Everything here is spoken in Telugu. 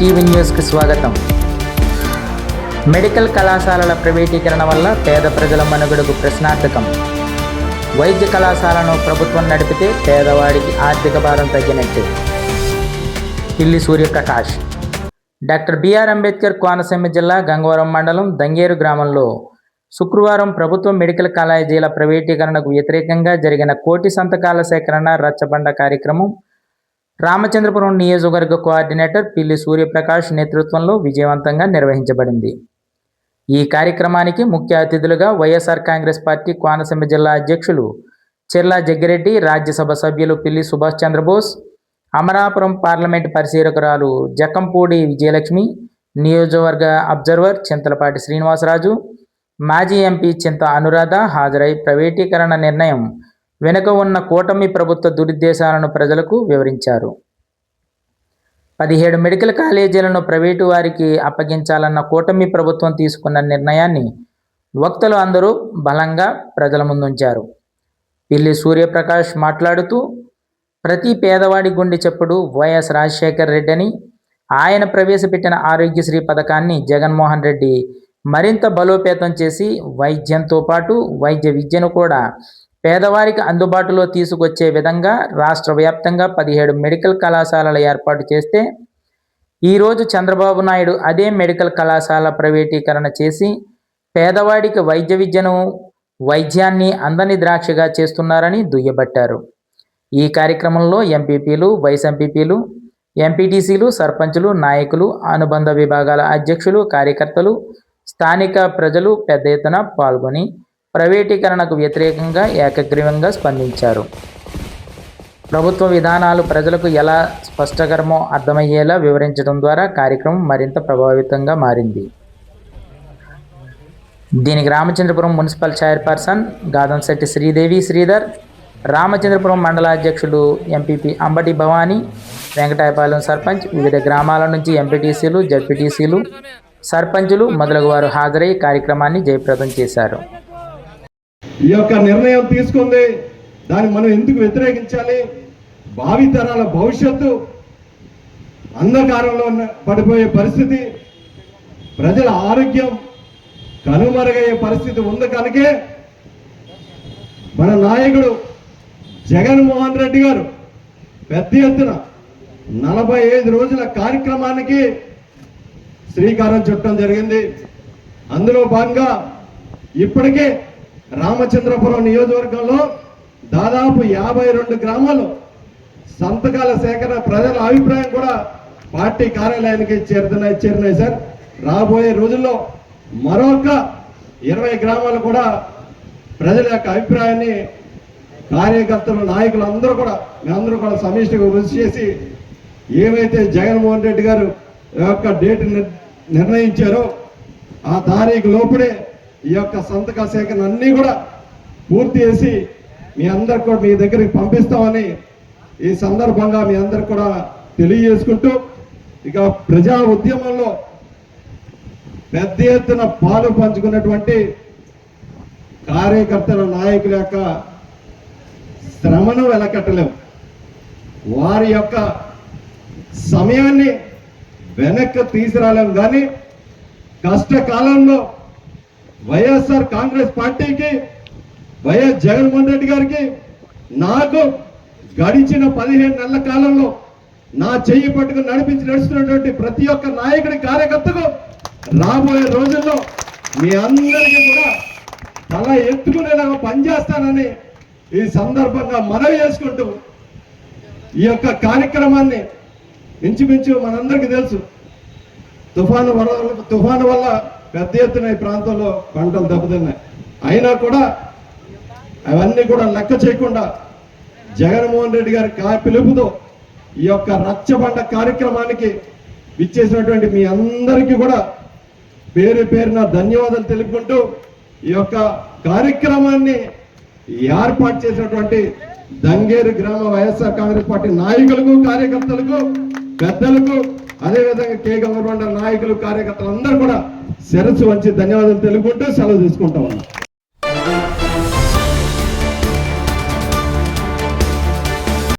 టీవీ న్యూస్కి స్వాగతం. మెడికల్ కళాశాలల ప్రైవేటీకరణ వల్ల పేద ప్రజల మనుగడకు ప్రశ్నార్థకం. వైద్య కళాశాలను ప్రభుత్వం నడిపితే పేదవాడికి ఆర్థిక భారం తగ్గినట్టే. పిల్లి సూర్యప్రకాష్. డాక్టర్ బిఆర్ అంబేద్కర్ కోనసీమ జిల్లా గంగవరం మండలం దంగేరు గ్రామంలో శుక్రవారం ప్రభుత్వ మెడికల్ కాలేజీల ప్రైవేటీకరణకు వ్యతిరేకంగా జరిగిన కోటి సంతకాల సేకరణ రచ్చబండ కార్యక్రమం రామచంద్రపురం నియోజకవర్గ కోఆర్డినేటర్ పిల్లి సూర్యప్రకాష్ నేతృత్వంలో విజయవంతంగా నిర్వహించబడింది. ఈ కార్యక్రమానికి ముఖ్య అతిథులుగా వైఎస్ఆర్ కాంగ్రెస్ పార్టీ కోనసీమ జిల్లా అధ్యక్షులు చెర్లా జగ్గిరెడ్డి రాజ్యసభ సభ్యులు పిల్లి సుభాష్ చంద్రబోస్ అమరాపురం పార్లమెంటు పరిశీలకురాలు జక్కంపూడి విజయలక్ష్మి నియోజకవర్గ అబ్జర్వర్ చింతలపాటి శ్రీనివాసరాజు మాజీ ఎంపీ చింత అనురాధ హాజరై ప్రైవేటీకరణ నిర్ణయం వెనుక ఉన్న కూటమి ప్రభుత్వ దురుద్దేశాలను ప్రజలకు వివరించారు. పదిహేడు మెడికల్ కాలేజీలను ప్రైవేటు వారికి అప్పగించాలన్న కూటమి ప్రభుత్వం తీసుకున్న నిర్ణయాన్ని వక్తలు అందరూ బలంగా ప్రజల ముందుంచారు. పిల్లి సూర్యప్రకాష్ మాట్లాడుతూ ప్రతి పేదవాడి గుండె చెప్పుడు వైఎస్ రాజశేఖర్ రెడ్డి అని ఆయన ప్రవేశపెట్టిన ఆరోగ్యశ్రీ పథకాన్ని జగన్మోహన్ రెడ్డి మరింత బలోపేతం చేసి వైద్యంతో పాటు వైద్య విద్యను కూడా పేదవారికి అందుబాటులో తీసుకొచ్చే విధంగా రాష్ట్ర వ్యాప్తంగా పదిహేడు మెడికల్ కళాశాలలు ఏర్పాటు చేస్తే ఈరోజు చంద్రబాబు నాయుడు అదే మెడికల్ కళాశాల ప్రైవేటీకరణ చేసి పేదవాడికి వైద్య విద్యను వైద్యాన్ని అందని ద్రాక్షగా చేస్తున్నారని దుయ్యబట్టారు. ఈ కార్యక్రమంలో ఎంపీపీలు వైస్ ఎంపీపీలు ఎంపీటీసీలు సర్పంచులు నాయకులు అనుబంధ విభాగాల అధ్యక్షులు కార్యకర్తలు స్థానిక ప్రజలు పెద్ద ఎత్తున పాల్గొని ప్రైవేటీకరణకు వ్యతిరేకంగా ఏకగ్రీవంగా స్పందించారు. ప్రభుత్వ విధానాలు ప్రజలకు ఎలా స్పష్టకరమో అర్థమయ్యేలా వివరించడం ద్వారా కార్యక్రమం మరింత ప్రభావితంగా మారింది. దీనికి రామచంద్రపురం మున్సిపల్ చైర్పర్సన్ గాదంశెట్టి శ్రీదేవి శ్రీధర్ రామచంద్రపురం మండలాధ్యక్షులు ఎంపీపీ అంబటి భవానీ వెంకటాయపాలెం సర్పంచ్ వివిధ గ్రామాల నుంచి ఎంపీటీసీలు జడ్పీటీసీలు సర్పంచులు మొదలగు వారు హాజరై కార్యక్రమాన్ని జయప్రదం చేశారు. ఈ యొక్క నిర్ణయం తీసుకుంది. దాన్ని మనం ఎందుకు వ్యతిరేకించాలి? భావితరాల భవిష్యత్తు అంధకారంలో ఉన్న- పడిపోయే పరిస్థితి ప్రజల ఆరోగ్యం కనుమరుగయ్యే పరిస్థితి ఉంది కనుకే మన నాయకుడు జగన్మోహన్ రెడ్డి గారు పెద్ద ఎత్తున నలభై ఐదు రోజుల కార్యక్రమానికి శ్రీకారం చుట్టడం జరిగింది. అందులో భాగంగా ఇప్పటికే రామచంద్రపురం నియోజకవర్గంలో దాదాపు యాభై రెండు గ్రామాలు సంతకాల సేకరణ ప్రజల అభిప్రాయం కూడా పార్టీ కార్యాలయానికి చేరుతున్నాయి చేరినాయి సార్. రాబోయే రోజుల్లో మరొక ఇరవై గ్రామాలు కూడా ప్రజల యొక్క అభిప్రాయాన్ని కార్యకర్తలు నాయకులు అందరూ కూడా మేమందరూ కూడా సమిష్టిగా కృషి చేసి ఏవైతే జగన్మోహన్ రెడ్డి గారు యొక్క డేట్ నిర్ణయించారో ఆ తారీఖు లోపలే ఈ యొక్క సంతక సేకరణ అన్నీ కూడా పూర్తి చేసి మీ అందరికి కూడా మీ దగ్గరికి పంపిస్తామని ఈ సందర్భంగా మీ అందరికి కూడా తెలియజేసుకుంటూ ఇక ప్రజా ఉద్యమంలో పెద్ద ఎత్తున పాలు పంచుకున్నటువంటి కార్యకర్తల నాయకుల యొక్క శ్రమను వెలకట్టలేము వారి యొక్క సమయాన్ని వెనక్కి తీసుకురాలేం. కానీ కష్టకాలంలో వైఎస్ఆర్ కాంగ్రెస్ పార్టీకి వైఎస్ జగన్మోహన్ రెడ్డి గారికి నాకు గడిచిన పదిహేను నెలల కాలంలో నా చెయ్యి పట్టుకుని నడిపించి నడుస్తున్నటువంటి ప్రతి ఒక్క నాయకుడి కార్యకర్తకు రాబోయే రోజుల్లో మీ అందరికీ కూడా తల ఎత్తుకునేలాగా పనిచేస్తానని ఈ సందర్భంగా మనవి చేసుకుంటూ ఈ యొక్క కార్యక్రమాన్ని ఇంచుమించు మనందరికీ తెలుసు. తుఫాను వరదల తుఫాను వల్ల పెద్ద ఎత్తున ఈ ప్రాంతంలో పంటలు దెబ్బతిన్నాయి. అయినా కూడా అవన్నీ కూడా లెక్క చేయకుండా జగన్మోహన్ రెడ్డి గారి కా పిలుపుతో ఈ యొక్క రచ్చబండ కార్యక్రమానికి ఇచ్చేసినటువంటి మీ అందరికీ కూడా పేరు పేరున ధన్యవాదాలు తెలుపుకుంటూ ఈ యొక్క కార్యక్రమాన్ని ఏర్పాటు చేసినటువంటి దంగేరు గ్రామ వైఎస్ఆర్ కాంగ్రెస్ పార్టీ నాయకులకు కార్యకర్తలకు పెద్దలకు అదేవిధంగా కే గవర్నమెంట్ నాయకులు కార్యకర్తలు అందరూ కూడా శిరస్సు వంచి ధన్యవాదాలు తెలుపుకుంటూ సెలవు తీసుకుంటా ఉన్నాం.